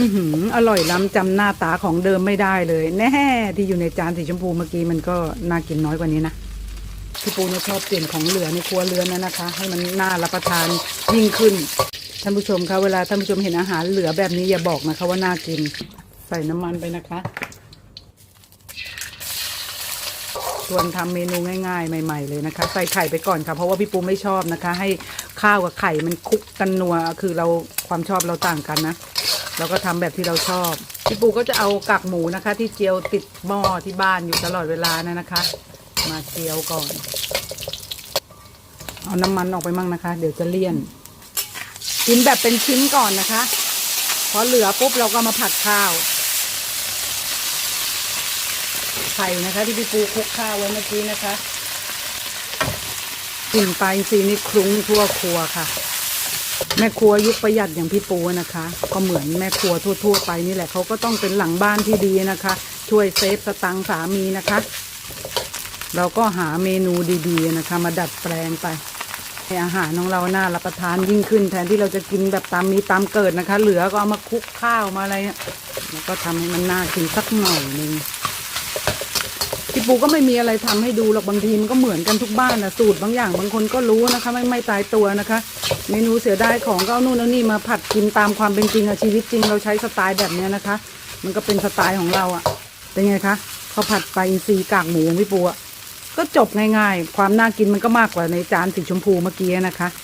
อือหืออร่อยล้ำจำหน้าตาของเดิมไม่ได้เลย แน่ที่อยู่ในจานสีชมพูเมื่อกี้มันก็น่ากินน้อยกว่านี้นะพี่ปูเนี่ยชอบเปลี่ยนของเหลือในครัวเรือนนะนะคะ ให้มันน่ารับประทานยิ่งขึ้นท่านผู้ชมคะเวลาท่านผู้ชมเห็นอาหารเหลือแบบนี้อย่าบอกนะคะว่าน่ากิน ใส่น้ำมันไปนะคะส่วนทำเมนูง่ายๆ ใหม่ ๆ เลยนะคะ ใส่ไข่ไปก่อนค่ะ เพราะว่าพี่ปูไม่ชอบนะคะ ให้ข้าวกับไข่มันคลุกกันนัวคือเราความชอบเราต่างกันนะ เราก็ทำแบบที่เราชอบพี่ปูก็จะเอากากหมูนะคะ ที่เจียวติดหม้อที่บ้านอยู่ตลอดเวลานะนะคะ มาเจียวก่อน เอาน้ำมันออกไปมั่งนะคะ เดี๋ยวจะเลี่ยนกินแบบเป็นชิ้นก่อนนะคะพอเหลือปุ๊บเราก็มาผัดข้าวไข่นะคะ ที่พี่ปูคลุกข้าวไว้เมื่อกี้นะคะกลิ่นปลาอินทรีนี่คลุ้งทั่วครัวค่ะ แม่ครัวยุคประหยัดอย่างพี่ปูนะคะ ก็เหมือนแม่ครัวทั่ว ๆ ไปนี่แหละเขาก็ต้องเป็นหลังบ้านที่ดีนะคะ ช่วยเซฟสตังค์สามีนะคะ เราก็หาเมนูดีๆนะคะ มาดัดแปลงไปให้อาหารของเราน่ารับประทานยิ่งขึ้น แทนที่เราจะกินแบบตามมีตามเกิดนะคะ เหลือก็เอามาคลุกข้าวมาอะไรเนี่ยแล้วก็ทำให้มันน่ากินสักหน่อยหนึ่ง พี่ปูก็ไม่มีอะไรทำให้ดูหรอกบางทีมันก็เหมือนกันทุกบ้านนะสูตรบางอย่างบางคนก็รู้นะคะ ไม่ไม่ตายตัวนะคะ เมนูเสียดายของก็เอานู่นเอานี่มาผัดกินตามความเป็นจริงอะชีวิตจริงเราใช้สไตล์แบบเนี้ยนะคะ มันก็เป็นสไตล์ของเราอะเป็นไงคะข้าผัดปลาอินทรีย์กากหมูของพี่ปูอะก็จบง่ายๆ ความน่ากินมันก็มากกว่าในจานสีชมพูเมื่อกี้นะคะ